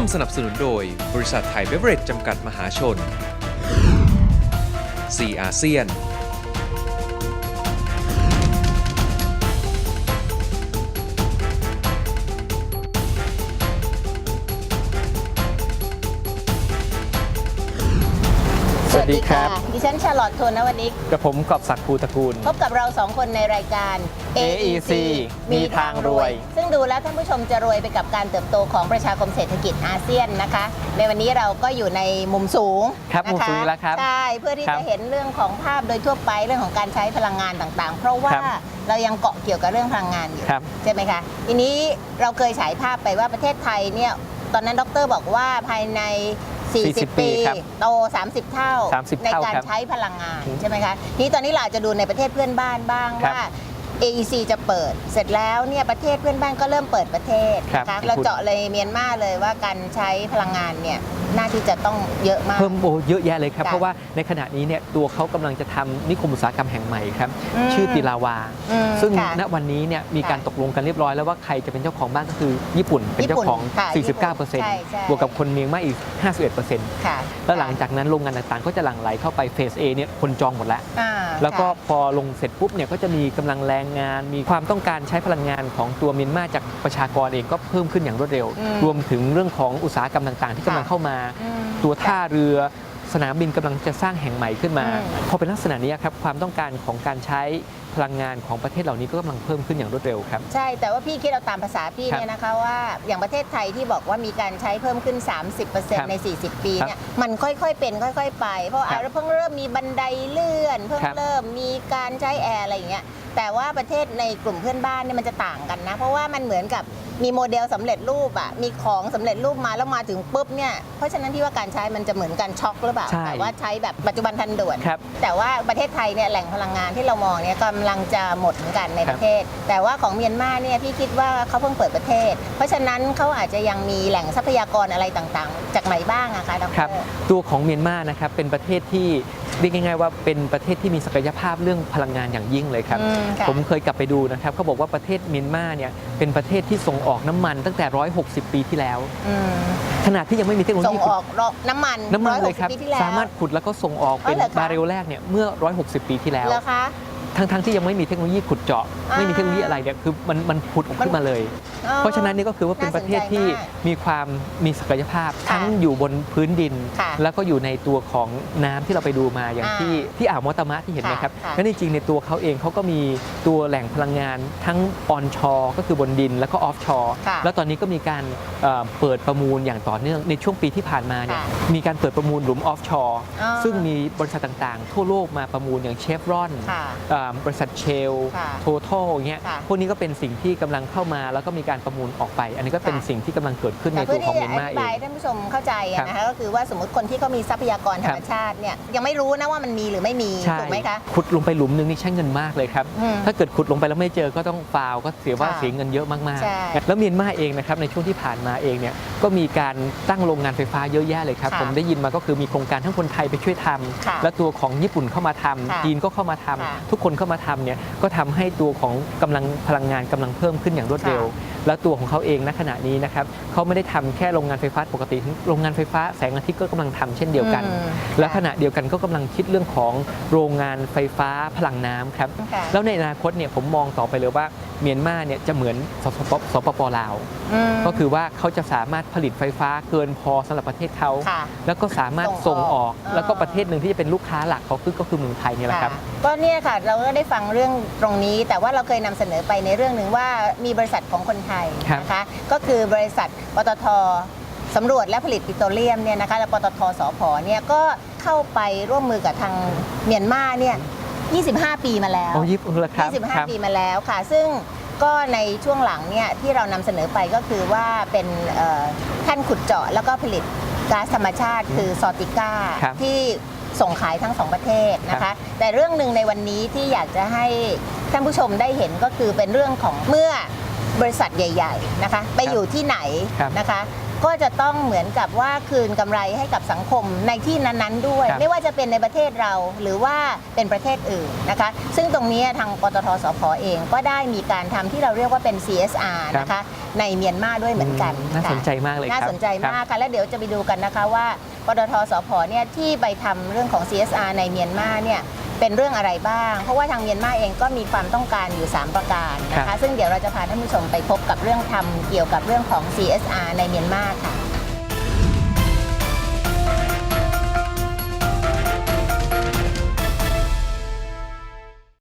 วมสนับสนุนโดย บริษัทไทยเบเวอเรจจำกัดมหาชนซีอาเซียน สวัสดีครับะดิฉันชาลอตโทนวันนี้กับผมกอบศักดิ์ภูตระกูล พบกับเราสองคนในรายการ AEC มีทางรวย ซึ่งดูแล้วท่านผู้ชมจะรวยไปกับการเติบโตของประชาคมเศรษฐกิจอาเซียนนะคะ ในวันนี้เราก็อยู่ในมุมสูงครับนะะมุมสูงอีกแล้วครับ ใช่ เพื่อที่ครับจะเห็นเรื่องของภาพโดยทั่วไปเรื่องของการใช้พลังงานต่างๆ เพราะว่าครับเรายังเกาะเกี่ยวกับเรื่องพลังงานอยู่ครับใช่ไหมคะ ทีนี้เราเคยฉายภาพไปว่าประเทศไทยเนี่ยตอนนั้นดรบอกว่าภายใน 40 40ปีครับโต 30 เท่า30ในเท่าการครับใช้พลังงานอืมใช่ไหมคะทีนี้ตอนนี้เราอาจจะดูในประเทศเพื่อนบ้านบ้างครับว่า AEC จะเปิด เสร็จแล้วเนี่ยประเทศเพื่อนบ้านก็เริ่มเปิดประเทศครับนะคะเราเจาะเลยเมียนมาเลยว่าการใช้พลังงานเนี่ย น่าที่จะต้องเยอะมาก เพิ่มโอ้เยอะแยะเลยครับค่ะเพราะว่าในขณะนี้เนี่ยตัวเขากำลังจะทำนิคมอุตสาหกรรมแห่งใหม่ครับอืมชื่อติลาวาอืมซึ่งค่ะณวันนี้เนี่ยมีการค่ะตกลงกันเรียบร้อยแล้วว่าใครจะเป็นเจ้าของบ้านก็คือญี่ปุ่นเป็นเจ้าของญี่ปุ่นค่ะญี่ปุ่นใช่ใช่49%บวกกับคนเมียนมาอีก 51%ค่ะแล้วหลังจากนั้นโรงงานต่างๆ ก็จะหลั่งไหลเข้าไปเฟส A เนี่ยคนจองหมดแล้วอ่าแล้วก็ค่ะพอลงเสร็จปุ๊บเนี่ยก็จะมีกำลังแรงงาน มีความต้องการใช้พลังงานของตัวเมียนมาจากประชากรเองก็เพิ่มขึ้นอย่างรวดเร็วอืมรวมถึงเรื่องของอุตสาหกรรมต่างๆ ที่กำลังค่ะเข้ามาอืม ตัวท่าเรือสนามบินกำลังจะสร้างแห่งใหม่ขึ้นมา อืม พอเป็นลักษณะนี้ครับความต้องการของการใช้พลังงานของประเทศเหล่านี้ก็กำลังเพิ่มขึ้นอย่างรวดเร็วครับ ใช่ แต่ว่าพี่คิดเอาตามภาษาพี่ครับเนี่ยนะคะว่าอย่างประเทศไทยที่บอกว่ามีการใช้เพิ่มขึ้น ครับ30%ใน 40 ปีเนี่ยมันค่อยๆเป็นค่อยๆไป เพราะครัอาบจจะเพิ่งเริ่มมีบันไดเลื่อน เพิ่งครับเริ่มมีการใช้แอร์อะไรอย่างเงี้ยแต่ว่าประเทศในกลุ่มเพื่อนบ้านเนี่ยมันจะต่างกันนะ เพราะว่ามันเหมือนกับ มีโมเดลสำเร็จรูปอะมีของสำเร็จรูปมาแล้วมาถึงปุ๊บเนี่ยเพราะฉะนั้นที่ว่าการใช้มันจะเหมือนการช็อกหรือเปล่าใช่แต่ว่าใช้แบบปัจจุบันทันด่วน ครับแต่ว่าประเทศไทยเนี่ยแหล่งพลังงานที่เรามองเนี่ยกำลังจะหมดเหมือนกันในครับประเทศ แต่ว่าของเมียนมาเนี่ยพี่คิดว่าเขาเพิ่งเปิดประเทศ เพราะฉะนั้นเขาอาจจะยังมีแหล่งทรัพยากรอะไรต่างๆ จากไหนบ้างอะคะดร ครับตัวของเมียนมานะครับเป็นประเทศที่ เรียกง่ายๆว่าเป็นประเทศที่มีศักยภาพเรื่องพลังงานอย่างยิ่งเลยครับอืมค่ะผมเคยกลับไปดูนะครับเขาบอกว่าประเทศเมียนมาเนี่ยเป็นประเทศที่ส่งออกน้ำมันตั้งแต่ 160 ปีที่แล้วอืมขณะที่ยังไม่มีเทคโนโลส่งยีอขุอดกรอกน้ำมันน้ำมันเลยครับ160ปีที่แล้วสามารถขุดแล้วก็ส่งออกเป็นอ๋อเหรอคะบาร์เรลแรกเนี่ยเมื่อ 160 ปีที่แล้วเหรอคะ ทั้งๆที่ยังไม่มีเทคโนโลยีขุดเจาะอ่าไม่มีเทคโนโลยีอะไรเนี่ยคือมันมันผุดออกขึ้นมาเลยอ๋อเพราะฉะนั้นนี่ก็คือว่าเป็นประเทศที่น่าสนใจมากมีความมีศักยภาพค่ะทั้งอยู่บนพื้นดินค่ะแล้วก็อยู่ในตัวของน้ำที่เราไปดูมาอย่างอ่าที่ที่อ่าวมอตามะที่เห็นไหมครับค่ะค่ะนั่นจริงๆในตัวเขาเองเขาก็มีตัวแหล่งพลังงานทั้งออนชอก็คือบนดินแล้วก็ออฟชอค่ะแล้วตอนนี้ก็มีการเอ่อเปิดประมูลอย่างต่อเนื่องในช่วงปีที่ผ่านมาเนี่ยค่ะมีการเปิดประมูลหลุมออฟชออ๋อซึ่งมีบริษัทต่างๆ ทั่วโลกมาประมูลอย่างเชฟรอนค่ะบริษัทเชลค่ะโททอลเงี้ยค่ะพวกนี้ก็เป็นสิ่งที่กำลังเข้ามาแล้วก็มีการประมูลออกไป อันนี้ก็เป็นค่ะสิ่งที่กำลังเกิดขึ้นในแต่ตัเพื่วอของที่เมีจะยนอมาธิเองบายให้ท่านผู้ชมเข้าใจครับอะนะคะก็คือว่าสมมติคนที่เขามีทรัพยากรธรรมชาติเนี่ยยังไม่รู้นะว่ามันมีหรือไม่มีใช่ถูกไหมคะขุดลงไปหลุมหนึงนี่ใช้เงินมากเลยครับอืมถ้าเกิดขุดลงไปแล้วไม่เจอก็ต้องฟาวก็เสียว่าค่ะเสียเงินเยอะมากใช่ๆแล้วเมียนมาเองนะครับในช่วงที่ผ่านมาเองเนี่ยก็มีการตั้งโรงงานไฟฟ้าเยอะแยะเลยครับค่ะผมได้ยินมาก็คือมีโครงการทั้งคนไทยไปช่วยทำค่ะและตัวของญี่ปุ่นเข้ามาทำค่ะจีนก็เข้ามาทำค่ะทุกคนเข้ามาทำเนี่ยก็ทำให้ตัวของกำลังพลังงานกำลังเพิ่มขึ้นอย่างรวดเร็ว แล้วตัวของเขาเองณขณะนี้นะครับเขาไม่ได้ทำแค่โรงงานไฟฟ้าปกติ โรงงานไฟฟ้าแสงอาทิตย์ก็กำลังทำเช่นเดียวกันอืมและค่ะขณะเดียวกันก็กำลังคิดเรื่องของโรงงานไฟฟ้าพลังน้ำครับค่ะแล้วในอนาคตเนี่ยผมมองต่อไปเลยว่า เมียนมาเนี่ยจะเหมือนสปปสปปลาวมก็คือว่าเขาจะสามารถผลิตไฟฟ้าเกินพอสำหรับประเทศเขาค่ะแล้วก็สามารถส่ส่งงออออกกแล้วก็อ่าประเทศหนึ่งที่จะเป็นลูกค้าหลักเขาคือก็คือเมืองไทยเนี่ยแหละครับะก็เนี่ยค่ะเราก็ได้ฟังเรื่องตรงนี้ แต่ว่าเราเคยนำเสนอไปในเรื่องหนึ่งว่ามีบริษัทของคนไทยครับนะคะก็คือบริษัทปตทสำรวจและผลิตปิโตรเลียมเนี่ยนะคะและปตทสพเนี่ยก็เข้าไปร่วมมือกับทางเมียนมาเนี่ย 25 ปีมาแล้วโอ้ยิบแล้วครับครับ 25 ปีมาแล้วค่ะ ซึ่งก็ในช่วงหลังเนี่ยที่เรานำเสนอไปก็คือว่าเป็นเอ่อแท่านขุดเจาะแล้วก็ผลิตก๊าซธรรมชาติคือซอติก้าครับที่ส่งขายทั้งสองประเทศนะครัคะ บ แต่เรื่องหนึ่งในวันนี้ที่อยากจะให้ท่านผู้ชมได้เห็นก็คือเป็นเรื่องของเมื่อบริษัทใหญ่ ๆนะคะ ไปอยู่ที่ไหน ครับ นะคะ ก็จะต้องเหมือนกับว่าคืนกำไรให้กับสังคมในที่นั้นๆ ด้วยครับไม่ว่าจะเป็นในประเทศเราหรือว่าเป็นประเทศอื่นนะคะ ซึ่งตรงนี้ทางปตทสพเองก็ได้มีการทำที่เราเรียกว่าเป็น CSR ครับนะคะในเมียนมาด้วยเหมือนกันน่าค่ะสนใจมากเลยครับน่าสนใจมากค่ะและเดี๋ยวจะไปดูกันนะคะว่าปตทสพเนี่ยที่ไปทำเรื่องของ CSR ในเมียนมาเนี่ย เป็นเรื่องอะไรบ้าง เพราะว่าทางเมียนมาเองก็มีความต้องการอยู่ 3 ประการนะครัคะบซึ่งเดี๋ยวเราจะพาท่านผู้ชมไปพบกับเรื่องทำเกี่ยวกับเรื่องของ CSR ในเมียนมาค่ะ